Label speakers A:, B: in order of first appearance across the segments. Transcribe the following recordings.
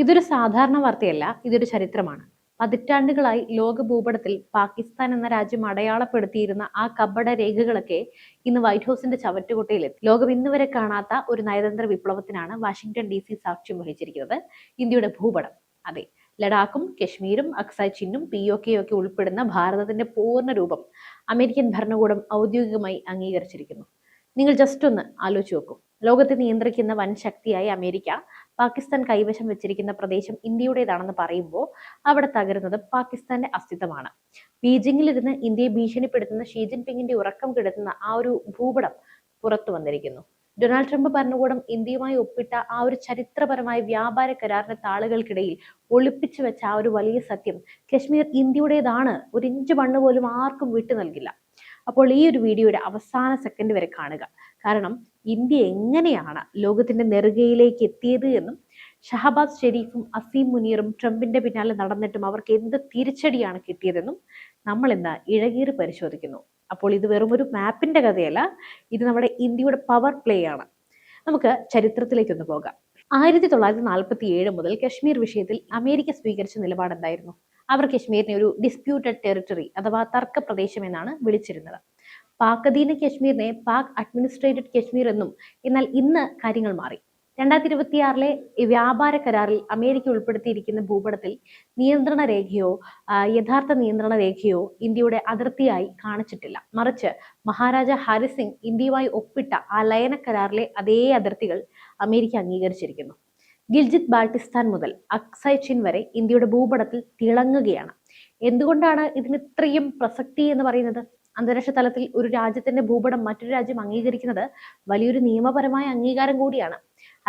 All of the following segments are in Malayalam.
A: ഇതൊരു സാധാരണ വാർത്തയല്ല ഇതൊരു ചരിത്രമാണ്. പതിറ്റാണ്ടുകളായി ലോക ഭൂപടത്തിൽ പാകിസ്ഥാൻ എന്ന രാജ്യം അടയാളപ്പെടുത്തിയിരുന്ന ആ കപട രേഖകളൊക്കെ ഇന്ന് വൈറ്റ് ഹൗസിന്റെ ചവറ്റുകുട്ടയിലെത്തി. ലോകം ഇന്ന് വരെ കാണാത്ത ഒരു നയതന്ത്ര വിപ്ലവത്തിനാണ് വാഷിംഗ്ടൺ ഡി സി സാക്ഷ്യം വഹിച്ചിരിക്കുന്നത് ഇന്ത്യയുടെ ഭൂപടം. അതെ ലഡാക്കും കശ്മീരും അക്സായ് ചിന്നും പി ഒ കെ ഒക്കെ ഉൾപ്പെടുന്ന ഭാരതത്തിന്റെ പൂർണ രൂപം അമേരിക്കൻ ഭരണകൂടം ഔദ്യോഗികമായി അംഗീകരിച്ചിരിക്കുന്നു. നിങ്ങൾ ജസ്റ്റ് ഒന്ന് ആലോചിച്ച് നോക്കൂ. ലോകത്തെ നിയന്ത്രിക്കുന്ന വൻ ശക്തിയായി അമേരിക്ക പാകിസ്ഥാൻ കൈവശം വെച്ചിരിക്കുന്ന പ്രദേശം ഇന്ത്യയുടേതാണെന്ന് പറയുമ്പോൾ അവിടെ തകരുന്നത് പാകിസ്ഥാന്റെ അസ്തിത്വമാണ്. ബീജിംഗിലിരുന്ന് ഇന്ത്യയെ ഭീഷണിപ്പെടുത്തുന്ന ഷീ ജിൻപിങ്ങിന്റെ ഉറക്കം കിടത്തുന്ന ആ ഒരു ഭൂപടം പുറത്തു വന്നിരിക്കുന്നു. ഡൊണാൾഡ് ട്രംപ് ഭരണകൂടം ഇന്ത്യയുമായി ഒപ്പിട്ട ആ ഒരു ചരിത്രപരമായ വ്യാപാര കരാറിന്റെ താളുകൾക്കിടയിൽ ഒളിപ്പിച്ചു വെച്ച ആ ഒരു വലിയ സത്യം കശ്മീർ ഇന്ത്യയുടേതാണ്. ഒരു ഇഞ്ച് മണ്ണ് പോലും ആർക്കും വിട്ടു നൽകില്ല. അപ്പോൾ ഈ ഒരു വീഡിയോയുടെ അവസാന സെക്കൻഡ് വരെ കാണുക. കാരണം ഇന്ത്യ എങ്ങനെയാണ് ലോകത്തിന്റെ നെറുകയിലേക്ക് എത്തിയത് എന്നും ഷഹബാസ് ഷെരീഫും അസീം മുനീറും ട്രംപിന്റെ പിന്നാലെ നടന്നിട്ടും അവർക്ക് എന്ത് തിരിച്ചടിയാണ് കിട്ടിയതെന്നും നമ്മൾ ഇന്ന് ഇഴകീറി പരിശോധിക്കുന്നു. അപ്പോൾ ഇത് വെറും ഒരു മാപ്പിന്റെ കഥയല്ല ഇത് നമ്മുടെ ഇന്ത്യയുടെ പവർ പ്ലേ ആണ്. നമുക്ക് ചരിത്രത്തിലേക്കൊന്ന് പോകാം. ആയിരത്തി തൊള്ളായിരത്തി നാൽപ്പത്തി ഏഴ് മുതൽ കശ്മീർ വിഷയത്തിൽ അമേരിക്ക സ്വീകരിച്ച നിലപാട് എന്തായിരുന്നു അവർ കശ്മീരിനെ ഒരു ഡിസ്പ്യൂട്ടഡ് ടെറിട്ടറി അഥവാ തർക്ക പ്രദേശം എന്നാണ് വിളിച്ചിരുന്നത്. പാക് അധീന കശ്മീരിനെ പാക് അഡ്മിനിസ്ട്രേറ്റഡ് കശ്മീർ എന്നും എന്നാൽ ഇന്ന് കാര്യങ്ങൾ മാറി. രണ്ടായിരത്തി ഇരുപത്തിയാറിലെ വ്യാപാര കരാറിൽ അമേരിക്ക ഉൾപ്പെടുത്തിയിരിക്കുന്ന ഭൂപടത്തിൽ നിയന്ത്രണ രേഖയോ യഥാർത്ഥ നിയന്ത്രണ രേഖയോ ഇന്ത്യയുടെ അതിർത്തിയായി കാണിച്ചിട്ടില്ല. മറിച്ച് മഹാരാജ ഹാരിസിംഗ് ഇന്ത്യയുമായി ഒപ്പിട്ട ആ ലയന കരാറിലെ അതേ അതിർത്തികൾ അമേരിക്ക അംഗീകരിച്ചിരിക്കുന്നു. ഗിൽജിത് ബാൾട്ടിസ്ഥാൻ മുതൽ അക്സൈ ചിൻ വരെ ഇന്ത്യയുടെ ഭൂപടത്തിൽ തിളങ്ങുകയാണ്. എന്തുകൊണ്ടാണ് ഇതിന് ഇത്രയും പ്രസക്തി എന്ന് പറയുന്നത്? അന്താരാഷ്ട്ര തലത്തിൽ ഒരു രാജ്യത്തിന്റെ ഭൂപടം മറ്റൊരു രാജ്യം അംഗീകരിക്കുന്നത് വലിയൊരു നിയമപരമായ അംഗീകാരം കൂടിയാണ്.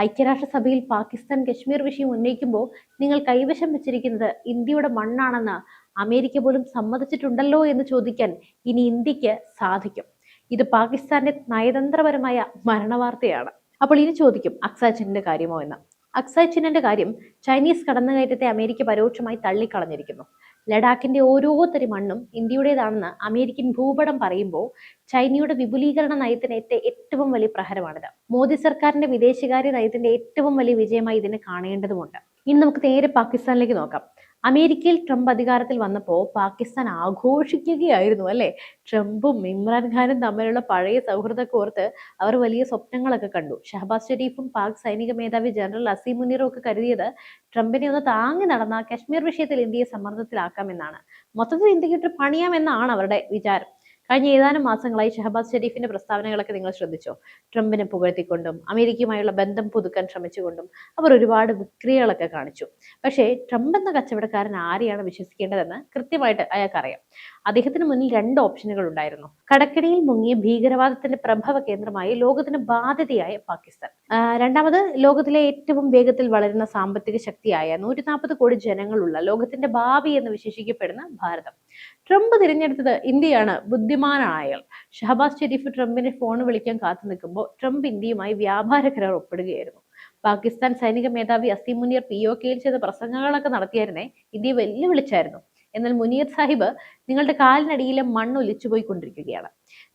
A: ഐക്യരാഷ്ട്രസഭയിൽ പാകിസ്ഥാൻ കശ്മീർ വിഷയം ഉന്നയിക്കുമ്പോൾ നിങ്ങൾ കൈവശം വെച്ചിരിക്കുന്നത് ഇന്ത്യയുടെ മണ്ണാണെന്ന് അമേരിക്ക പോലും സമ്മതിച്ചിട്ടുണ്ടല്ലോ എന്ന് ചോദിക്കാൻ ഇനി ഇന്ത്യയ്ക്ക് സാധിക്കും. ഇത് പാകിസ്ഥാന്റെ നയതന്ത്രപരമായ മരണവാർത്തയാണ്. അപ്പോൾ ഇനി ചോദിക്കും അക്സാച്ചിന്റെ കാര്യമോ എന്ന്. അക്സാച്ചിന്റെ കാര്യം ചൈനീസ് കടന്നുകയറ്റത്തെ അമേരിക്ക പരോക്ഷമായി തള്ളിക്കളഞ്ഞിരിക്കുന്നു. ലഡാക്കിന്റെ ഓരോ തരി മണ്ണും ഇന്ത്യയുടേതാണെന്ന് അമേരിക്കൻ ഭൂപടം പറയുമ്പോൾ ചൈനയുടെ വിപുലീകരണ നയത്തിന് ഏറ്റ ഏറ്റവും വലിയ പ്രഹരമാണിത്. മോദി സർക്കാരിന്റെ വിദേശകാര്യ നയത്തിന്റെ ഏറ്റവും വലിയ വിജയമായി ഇതിനെ കാണേണ്ടതുണ്ട് ഇനി നമുക്ക് നേരെ പാകിസ്ഥാനിലേക്ക് നോക്കാം. അമേരിക്കയിൽ ട്രംപ് അധികാരത്തിൽ വന്നപ്പോൾ പാകിസ്ഥാൻ ആഘോഷിക്കുകയായിരുന്നു അല്ലെ? ട്രംപും ഇമ്രാൻഖാനും തമ്മിലുള്ള പഴയ സൗഹൃദമൊക്കെ ഓർത്ത് അവർ വലിയ സ്വപ്നങ്ങളൊക്കെ കണ്ടു. ഷഹബാസ് ഷെരീഫും പാക് സൈനിക മേധാവി ജനറൽ അസീം മുനീറും ഒക്കെ കരുതിയത് ട്രംപിനെ ഒന്ന് താങ്ങി നടന്ന കശ്മീർ വിഷയത്തിൽ ഇന്ത്യയെ സമ്മർദ്ദത്തിലാക്കാമെന്നാണ് മൊത്തത്തിൽ ഇന്ത്യക്കിട്ട് പണിയാമെന്നാണ് അവരുടെ വിചാരം. കഴിഞ്ഞ ഏതാനും മാസങ്ങളായി ഷഹബാസ് ഷെരീഫിന്റെ പ്രസ്താവനകളൊക്കെ നിങ്ങൾ ശ്രദ്ധിച്ചോ? ട്രംപിനെ പുകഴ്ത്തിക്കൊണ്ടും അമേരിക്കയുമായുള്ള ബന്ധം പുതുക്കാൻ ശ്രമിച്ചുകൊണ്ടും അവർ ഒരുപാട് വിക്രിയകളൊക്കെ കാണിച്ചു. പക്ഷേ ട്രംപ് എന്ന കച്ചവടക്കാരൻ ആരെയാണ് വിശ്വസിക്കേണ്ടതെന്ന് കൃത്യമായിട്ട് അയാൾക്കറിയാം. അദ്ദേഹത്തിന് മുന്നിൽ രണ്ട് ഓപ്ഷനുകൾ ഉണ്ടായിരുന്നു. കടക്കിണിയിൽ മുങ്ങിയ ഭീകരവാദത്തിന്റെ പ്രഭവ കേന്ദ്രമായി ലോകത്തിന് ബാധ്യതയായ പാകിസ്ഥാൻ. രണ്ടാമത് ലോകത്തിലെ ഏറ്റവും വേഗത്തിൽ വളരുന്ന സാമ്പത്തിക ശക്തിയായ നൂറ്റി നാൽപ്പത് കോടി ജനങ്ങളുള്ള ലോകത്തിന്റെ ഭാവി എന്ന് വിശേഷിക്കപ്പെടുന്ന ഭാരതം. ട്രംപ് തിരഞ്ഞെടുത്തത് ഇന്ത്യയാണ്. ബുദ്ധിമാനായ ഷഹബാസ് ഷെരീഫ് ട്രംപിനെ ഫോൺ വിളിക്കാൻ കാത്തു നിൽക്കുമ്പോൾ ട്രംപ് ഇന്ത്യയുമായി വ്യാപാര കരാർ ഒപ്പിടുകയായിരുന്നു. പാകിസ്ഥാൻ സൈനിക മേധാവി അസീം മുനീർ പി ഒ കെയിൽ ചെയ്ത പ്രസംഗങ്ങളൊക്കെ നടത്തിയായിരുന്നേ ഇന്ത്യയെ വെല്ലുവിളിച്ചായിരുന്നു. എന്നാൽ മുനീർ സാഹിബ് നിങ്ങളുടെ കാലിനടിയിലെ മണ്ണ് ഒലിച്ചുപോയിക്കൊണ്ടിരിക്കുകയാണ്.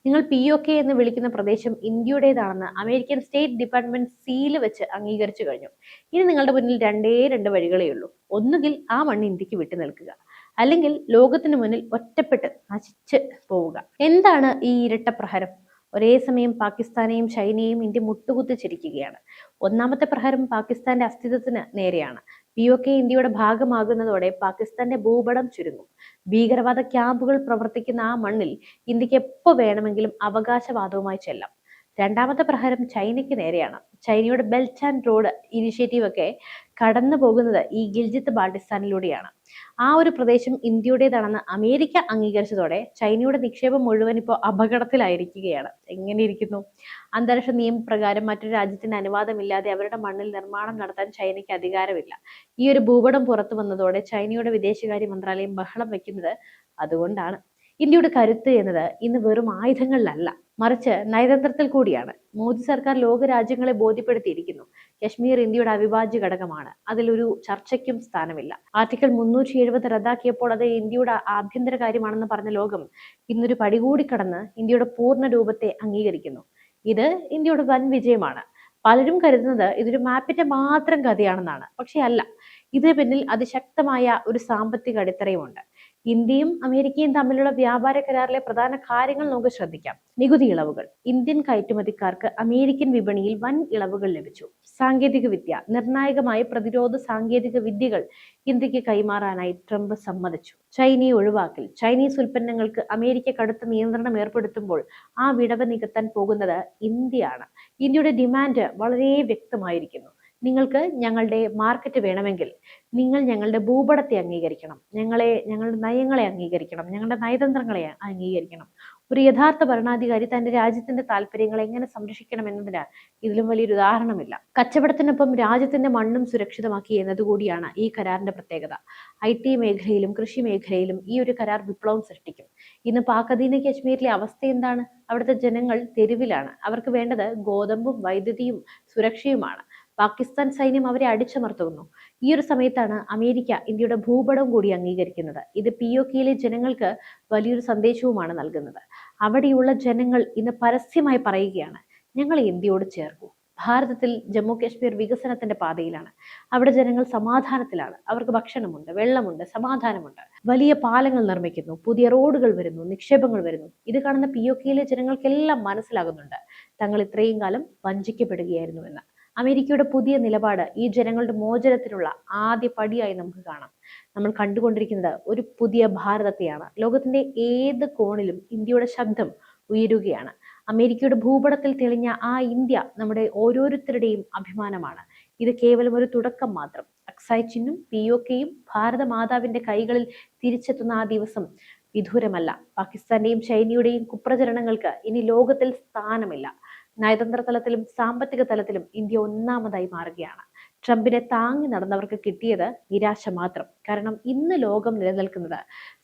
A: നിങ്ങൾ പി ഒ കെ എന്ന് വിളിക്കുന്ന പ്രദേശം ഇന്ത്യയുടേതാണെന്ന് അമേരിക്കൻ സ്റ്റേറ്റ് ഡിപ്പാർട്ട്മെന്റ് സീൽ വെച്ച് അംഗീകരിച്ചു കഴിഞ്ഞു. ഇനി നിങ്ങളുടെ മുന്നിൽ രണ്ടേ രണ്ട് വഴികളേ ഉള്ളൂ ഒന്നുകിൽ ആ മണ്ണ് ഇന്ത്യയ്ക്ക് വിട്ടു നിൽക്കുക അല്ലെങ്കിൽ ലോകത്തിന് മുന്നിൽ ഒറ്റപ്പെട്ട് നശിച്ച് പോവുക. എന്താണ് ഈ ഇരട്ട പ്രഹരം? ഒരേ സമയം പാകിസ്ഥാനെയും ചൈനയെയും ഇന്ത്യ മുട്ടുകുത്തിച്ചിരിക്കുകയാണ്. ഒന്നാമത്തെ പ്രഹരം പാകിസ്ഥാന്റെ അസ്തിത്വത്തിന് നേരെയാണ്. പി ഒ കെ ഇന്ത്യയുടെ ഭാഗമാകുന്നതോടെ പാകിസ്ഥാന്റെ ഭൂപടം ചുരുങ്ങും. ഭീകരവാദ ക്യാമ്പുകൾ പ്രവർത്തിക്കുന്ന ആ മണ്ണിൽ ഇന്ത്യയ്ക്ക് എപ്പോൾ വേണമെങ്കിലും അവകാശവാദവുമായി ചെല്ലാം. രണ്ടാമത്തെ പ്രഹരം ചൈനയ്ക്ക് നേരെയാണ്. ചൈനയുടെ ബെൽറ്റ് ആൻഡ് റോഡ് ഇനിഷ്യേറ്റീവ് ഒക്കെ കടന്നു പോകുന്നത് ഈ ഗിൽജിത്ത് ബാൾട്ടിസ്ഥാനിലൂടെയാണ് ആ ഒരു പ്രദേശം ഇന്ത്യയുടേതാണെന്ന് അമേരിക്ക അംഗീകരിച്ചതോടെ ചൈനയുടെ നിക്ഷേപം മുഴുവൻ ഇപ്പോൾ അപകടത്തിലായിരിക്കുകയാണ്. എങ്ങനെ ഇരിക്കുന്നു? അന്താരാഷ്ട്ര നിയമപ്രകാരം മറ്റൊരു രാജ്യത്തിന്റെ അനുവാദമില്ലാതെ അവരുടെ മണ്ണിൽ നിർമ്മാണം നടത്താൻ ചൈനയ്ക്ക് അധികാരമില്ല. ഈ ഒരു ഭൂപടം പുറത്തു വന്നതോടെ ചൈനയുടെ വിദേശകാര്യ മന്ത്രാലയം ബഹളം വയ്ക്കുന്നത് അതുകൊണ്ടാണ്. ഇന്ത്യയുടെ കരുത്ത് എന്നത് ഇന്ന് വെറും ആയുധങ്ങളിലല്ല. മറിച്ച് നയതന്ത്രത്തിൽ കൂടിയാണ്. മോദി സർക്കാർ ലോക രാജ്യങ്ങളെ ബോധ്യപ്പെടുത്തിയിരിക്കുന്നു. കശ്മീർ ഇന്ത്യയുടെ അവിഭാജ്യ ഘടകമാണ്. അതിലൊരു ചർച്ചയ്ക്കും സ്ഥാനമില്ല. ആർട്ടിക്കിൾ മുന്നൂറ്റി എഴുപത് റദ്ദാക്കിയപ്പോൾ അത് ഇന്ത്യയുടെ ആഭ്യന്തര കാര്യമാണെന്ന് പറഞ്ഞ ലോകം ഇന്നൊരു പടി കൂടി കടന്ന് ഇന്ത്യയുടെ പൂർണ രൂപത്തെ അംഗീകരിക്കുന്നു. ഇത് ഇന്ത്യയുടെ വൻ വിജയമാണ്. പലരും കരുതുന്നത് ഇതൊരു മാപ്പിന്റെ മാത്രം കഥയാണെന്നാണ്. പക്ഷെ അല്ല. ഇതിന് പിന്നിൽ അതിശക്തമായ ഒരു സാമ്പത്തിക അടിത്തറയുമുണ്ട്. ഇന്ത്യയും അമേരിക്കയും തമ്മിലുള്ള വ്യാപാര കരാറിലെ പ്രധാന കാര്യങ്ങൾ നമുക്ക് ശ്രദ്ധിക്കാം. നികുതി ഇളവുകൾ. ഇന്ത്യൻ കയറ്റുമതിക്കാർക്ക് അമേരിക്കൻ വിപണിയിൽ വൻ ഇളവുകൾ ലഭിച്ചു. സാങ്കേതിക വിദ്യ. നിർണായകമായ പ്രതിരോധ സാങ്കേതിക വിദ്യകൾ ഇന്ത്യയ്ക്ക് കൈമാറാനായി ട്രംപ് സമ്മതിച്ചു. ചൈനയെ ഒഴിവാക്കൽ. ചൈനീസ് ഉൽപ്പന്നങ്ങൾക്ക് അമേരിക്ക കടുത്ത നിയന്ത്രണം ഏർപ്പെടുത്തുമ്പോൾ ആ വിടവ് നികത്താൻ പോകുന്നത് ഇന്ത്യയാണ്. ഇന്ത്യയുടെ ഡിമാൻഡ് വളരെ വ്യക്തമായിരിക്കുന്നു. നിങ്ങൾക്ക് ഞങ്ങളുടെ മാർക്കറ്റ് വേണമെങ്കിൽ നിങ്ങൾ ഞങ്ങളുടെ ഭൂപടത്തെ അംഗീകരിക്കണം. ഞങ്ങളെ ഞങ്ങളുടെ നയങ്ങളെ അംഗീകരിക്കണം. ഞങ്ങളുടെ നയതന്ത്രങ്ങളെ അംഗീകരിക്കണം. ഒരു യഥാർത്ഥ ഭരണാധികാരി തന്റെ രാജ്യത്തിന്റെ താല്പര്യങ്ങൾ എങ്ങനെ സംരക്ഷിക്കണം എന്നതിന് ഇതിലും വലിയൊരു ഉദാഹരണമില്ല. കച്ചവടത്തിനൊപ്പം രാജ്യത്തിന്റെ മണ്ണും സുരക്ഷിതമാക്കി എന്നതുകൂടിയാണ് ഈ കരാറിന്റെ പ്രത്യേകത. ഐ ടി മേഖലയിലും കൃഷി മേഖലയിലും ഈ ഒരു കരാർ വിപ്ലവം സൃഷ്ടിക്കും. ഇന്ന് പാക്കധീന കശ്മീരിലെ അവസ്ഥ എന്താണ്? അവിടുത്തെ ജനങ്ങൾ തെരുവിലാണ്. അവർക്ക് വേണ്ടത് ഗോതമ്പും വൈദ്യുതിയും സുരക്ഷയുമാണ്. പാകിസ്ഥാൻ സൈന്യം അവരെ അടിച്ചമർത്തുന്നു. ഈ ഒരു സമയത്താണ് അമേരിക്ക ഇന്ത്യയുടെ ഭൂപടം കൂടി അംഗീകരിക്കുന്നത്. ഇത് പി ഒ കെയിലെ ജനങ്ങൾക്ക് വലിയൊരു സന്ദേശവുമാണ് നൽകുന്നത്. അവിടെയുള്ള ജനങ്ങൾ ഇന്ന് പരസ്യമായി പറയുകയാണ് ഞങ്ങൾ ഇന്ത്യയോട് ചേർക്കൂ. ഭാരതത്തിൽ ജമ്മു കാശ്മീർ വികസനത്തിന്റെ പാതയിലാണ്. അവിടെ ജനങ്ങൾ സമാധാനത്തിലാണ്. അവർക്ക് ഭക്ഷണമുണ്ട് വെള്ളമുണ്ട് സമാധാനമുണ്ട്. വലിയ പാലങ്ങൾ നിർമ്മിക്കുന്നു പുതിയ റോഡുകൾ വരുന്നു നിക്ഷേപങ്ങൾ വരുന്നു. ഇത് കാണുന്ന പി ഒ കെയിലെ ജനങ്ങൾക്കെല്ലാം മനസ്സിലാകുന്നുണ്ട്. തങ്ങൾ ഇത്രയും കാലം വഞ്ചിക്കപ്പെടുകയായിരുന്നു എന്ന് അമേരിക്കയുടെ പുതിയ നിലപാട് ഈ ജനങ്ങളുടെ മോചനത്തിനുള്ള ആദ്യ പടിയായി നമുക്ക് കാണാം. നമ്മൾ കണ്ടുകൊണ്ടിരിക്കുന്നത് ഒരു പുതിയ ഭാരതത്തെയാണ്. ലോകത്തിന്റെ ഏത് കോണിലും ഇന്ത്യയുടെ ശബ്ദം ഉയരുകയാണ്. അമേരിക്കയുടെ ഭൂപടത്തിൽ തെളിഞ്ഞ ആ ഇന്ത്യ നമ്മുടെ ഓരോരുത്തരുടെയും അഭിമാനമാണ്. ഇത് കേവലം ഒരു തുടക്കം മാത്രം. അക്സായ് ചിന്നും പി ഒ കെയും ഭാരത മാതാവിന്റെ കൈകളിൽ തിരിച്ചെത്തുന്ന ആ ദിവസം വിദൂരമല്ല. പാകിസ്ഥാന്റെയും ചൈനയുടെയും കുപ്രചരണങ്ങൾക്ക് ഇനി ലോകത്തിൽ സ്ഥാനമില്ല. നയതന്ത്ര തലത്തിലും സാമ്പത്തിക തലത്തിലും ഇന്ത്യ ഒന്നാമതായി മാറുകയാണ്. ട്രംപിനെ താങ്ങി നടന്നവർക്ക് കിട്ടിയത് നിരാശ മാത്രം. കാരണം ഇന്ന് ലോകം നിലനിൽക്കുന്നത്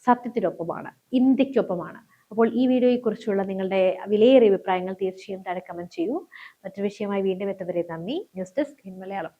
A: സത്യത്തിനൊപ്പമാണ് ഇന്ത്യക്കൊപ്പമാണ് അപ്പോൾ ഈ വീഡിയോയെക്കുറിച്ചുള്ള നിങ്ങളുടെ വിലയേറിയ അഭിപ്രായങ്ങൾ തീർച്ചയായും താഴെ കമന്റ് ചെയ്യൂ. മറ്റൊരു വിഷയമായി വീണ്ടും എത്തുവരെ നന്ദി. News desk in Malayalam.